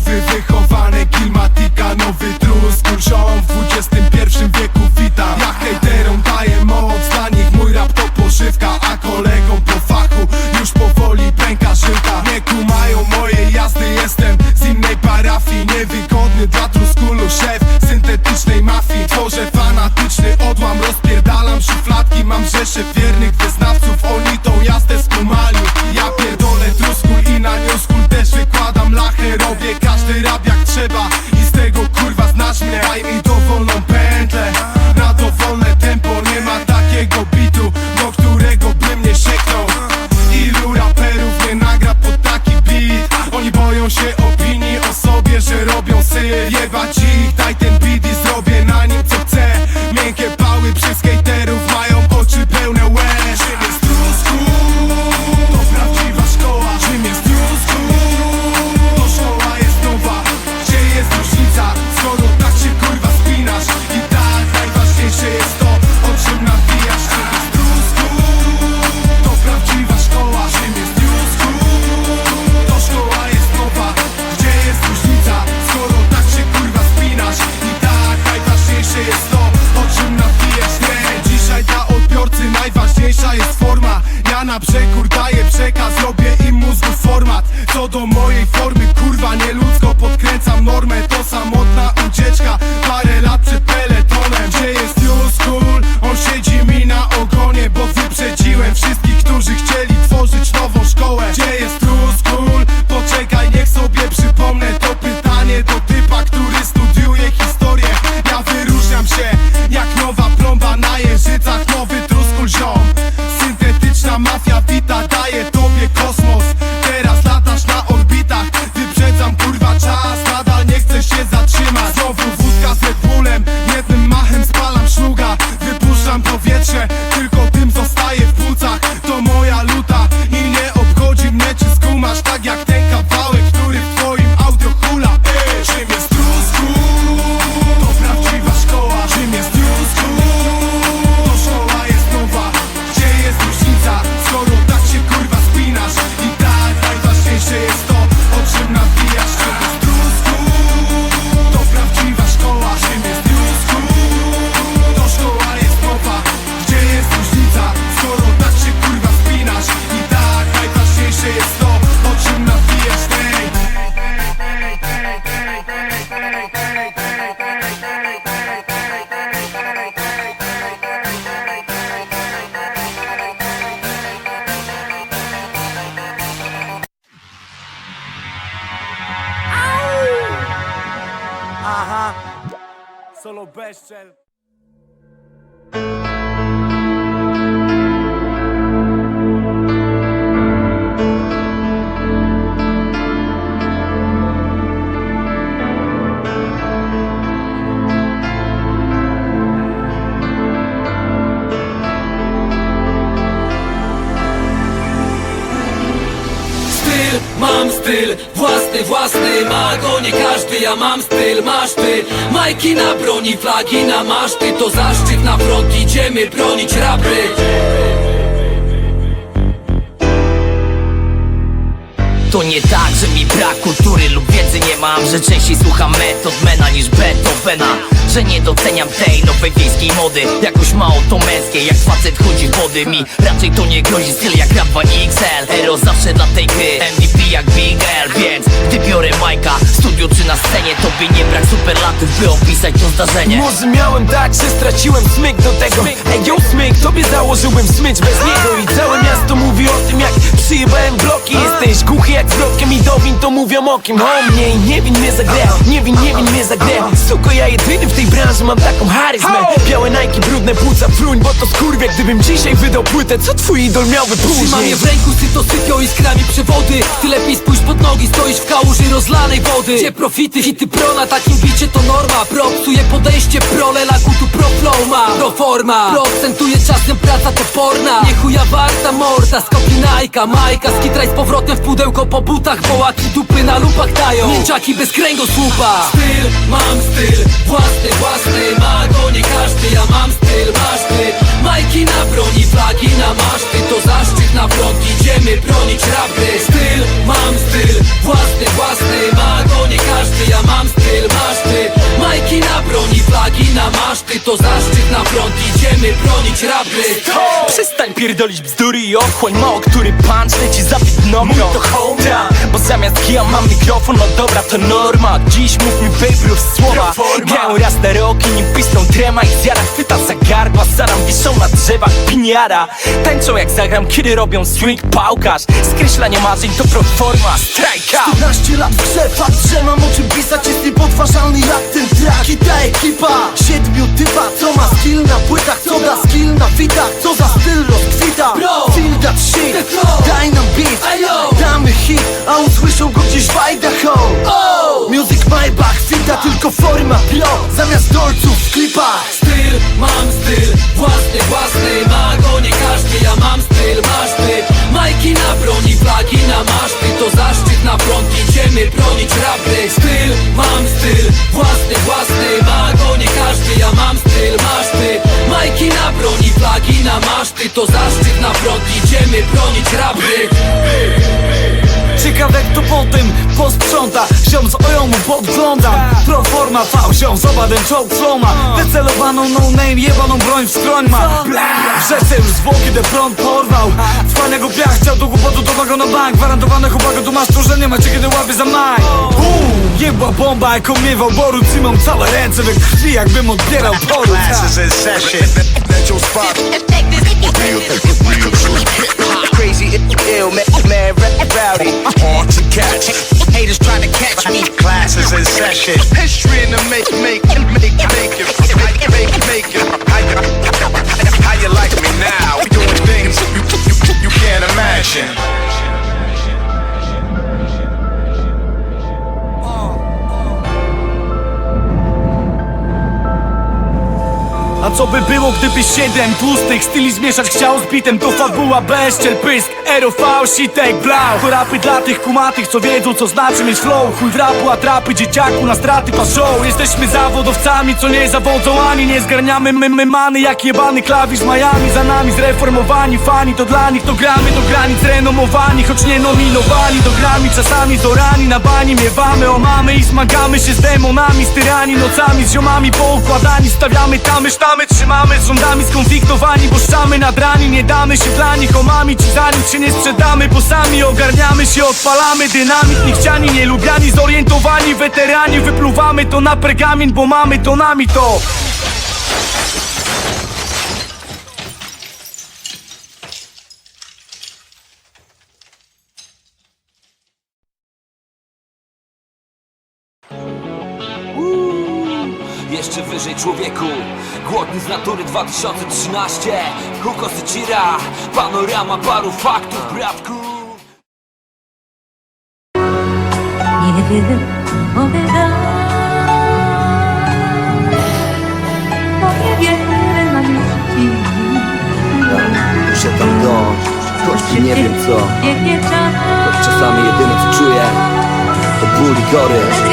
Auf na przekór daję przekaz, robię Best self. Mam styl, własny, własny Ma go nie każdy, ja mam styl, masz ty. Majki na broni, flagi na maszty To zaszczyt na front, idziemy bronić rapy. To nie tak, że mi brak kultury lub wiedzy nie mam Że częściej słucham metod mena niż Beethovena Że nie doceniam tej nowej wiejskiej mody. Jakoś mało to męskie, jak facet chodzi w wody Mi. Raczej to nie grozi styl jak rap 2XL Hero zawsze dla tej gry, MVP jak Big L. Więc gdy biorę majka, w studiu czy na scenie To by nie brak superlatów, by opisać to zdarzenie. Może miałem tak, że straciłem smyk do tego. Ej, yo, smyk, tobie założyłem smycz bez niego. I całe miasto mówi o tym, jak przyjebałem bloki. Jesteś głuchy jak z blokiem i dowin to mówią okiem O mnie i nie win mnie za grę, nie win, nie win mnie za grę. Suko, ja jedyny w tej branży mam taką charyzmę. Białe Nike, brudne płuca, fruń, bo to skurwie Gdybym dzisiaj wydał płytę, co twój idol miałby Trzymam później? je w ręku, syto sypią iskrami przewody. Ty lepiej spójrz pod nogi, stoisz w kałuży rozlanej wody. Gdzie profity, hity pro na takim bicie to norma. Pro psuje podejście, pro lela kutu pro flow ma Pro forma, pro akcentuje czasem praca toporna. Nie chuja warta morda, skopi najka, majka Skitraj z powrotem w pudełko po butach Wołaki dupy na lupach dają. Mięczaki bez kręgosłupa. Styl, mam styl, własny, własny Ma go nie każdy, ja mam styl, masz ty Majki na broni, flagi na maszty To zaszczyt na front, idziemy bronić rapy. Styl, mam styl, własny, własny Ma go nie każdy, ja mam styl, masz ty Majki na broni, flagi na maszty To zaszczyt na front, idziemy bronić rapy pierdolić bzdury i ochłoń. Mało który punch leci za widno Mój to home Ta, Bo zamiast kija mam mikrofon, no dobra to norma. Dziś mów mi baby rów słowa Grają raz na rok i nim pistą trema. I zjara chwyta za gardła. Zaram wiszą na drzewach piniara. Tańczą jak zagram, kiedy robią swing pałkarz. Skreślanie marzeń to proforma. Strajka. 14 lat w grze, fakt, że mam o czym pisać Jest niepodważalny jak ten track I ta ekipa. Siedmiu typa, co ma skill na płytach Co da skill na fitach, tylko forma pro Zamiast dolców w klipach. Styl, mam styl, własny, własny Ma go nie każdy, ja mam styl, masz ty. Majki na broni, flagi na maszty. To zaszczyt na front, idziemy bronić rabry Styl, mam styl, własny, własny Ma go nie każdy, ja mam styl, masz ty. Majki na broni, flagi na maszty. To zaszczyt na front, idziemy bronić rabry Ciekawe kto po tym posprząta Ziom z oją mu podglądam Proforma V, ziom z obaden czołg floma Wycelowaną no name, jebaną broń w skroń ma W rzece już zwłoki, de front porwał Fajnego piach chciał do głupotu, to wago na bank Gwarantowane chłopaku, tu masz to, że nie macie kiedy łapie za maj jebła bomba jak omiewał boru Trzymam całe ręce we krwi, jakbym odbierał poród in session. Let your spot Crazy, ill, mad, mad, rowdy. hard to catch Haters trying to catch me. Classes in session. History in the make, make, make, make it, make, make, make it How you, how you like by było, gdyby siedem tłustych styli zmieszać chciał z bitem. To fabuła, bezczel, pysk, ROV, sitek, blau To rapy dla tych kumatych, co wiedzą co znaczy mieć flow. Chuj w rapu, atrapy, dzieciaku na straty patrzą. Jesteśmy zawodowcami, co nie zawodzą ani Nie zgarniamy. My, my many jak jebany klawisz Miami. Za nami zreformowani fani, to dla nich to gramy. Do granic renomowani, choć nie nominowani. Do grami czasami zorani, na bani miewamy. Omamy i zmagamy się z demonami Z tyrani nocami, z ziomami poukładani. Stawiamy tamy, sztamy, trzymamy rządami skonfliktowani Bo szczamy nad rani, nie damy się dla nich Omami ci za nic się nie sprzedamy Bo sami ogarniamy się, odpalamy dynamit. Niechciani, nielubiani, zorientowani Weterani, wypluwamy to na pergamin Bo mamy to nami to Jeszcze wyżej człowieku? Głodny z natury 2013 Hugo Sycira Panorama paru faktów bratku. Już ci. Muszę tam dojść, choć nie wiem co. Choć czasami jedyne co czuję To ból i gorycz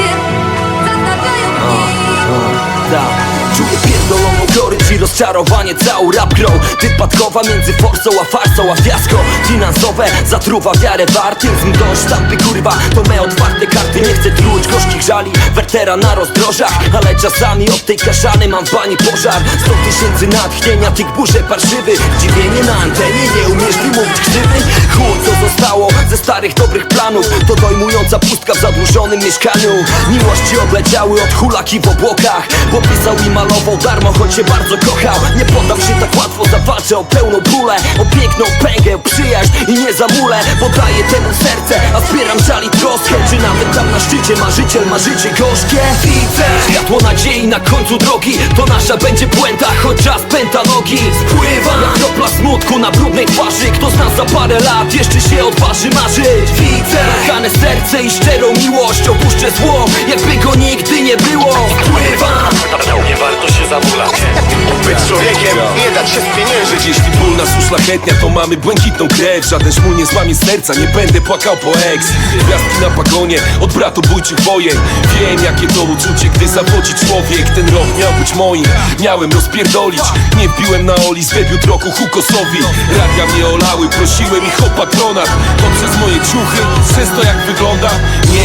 Tak Gorycz i rozczarowanie całą rap grą Wypadkowa między forsą a farsą a fiasko. Finansowe zatruwa wiarę w artyzm Dość tampy kurwa, to me otwarte karty. Nie chcę truć gorzkich żali, wertera na rozdrożach. Ale czasami od tej kaszany mam w bani pożar. Sto tysięcy natchnienia, tych burzę parszywy Dziwienie na antenie, nie umiesz mi mówić krzywy Chuj, co zostało ze starych dobrych planów. To dojmująca pustka w zadłużonym mieszkaniu. Miłości odleciały od hulaki w obłokach. Bo pisał i malował darmo, choć się bardzo kochał Nie poddam się tak łatwo, zawalczę o pełną bólę O piękną pęgę, przyjaźń i nie zamulę Bo daję temu serce, a zbieram żal i troskę. Czy nawet tam na szczycie marzyciel ma życie gorzkie? Widzę światło nadziei na końcu drogi. To nasza będzie puenta, choć czas pęta nogi. Spływa jak kropla smutku na brudnej twarzy za parę lat jeszcze się odważy marzyć Widzę rane serce i szczerą miłość. Opuszczę zło, jakby go nigdy nie było. Spływa Być człowiekiem, nie dać się spieniężyć. Jeśli ból nas uszlachetnia, to mamy błękitną krew. Żaden szmul nie złamie serca, nie będę płakał po ex Gwiazdki na pagonie, od bratobójczych wojen. Wiem jakie to uczucie, gdy zawodzi człowiek. Ten rok miał być moim, miałem rozpierdolić. Nie wbiłem na oli z debiut roku Hukosowi. Radia mnie olały, prosiłem ich o patronat To przez moje ciuchy, przez to jak wyglądam Nie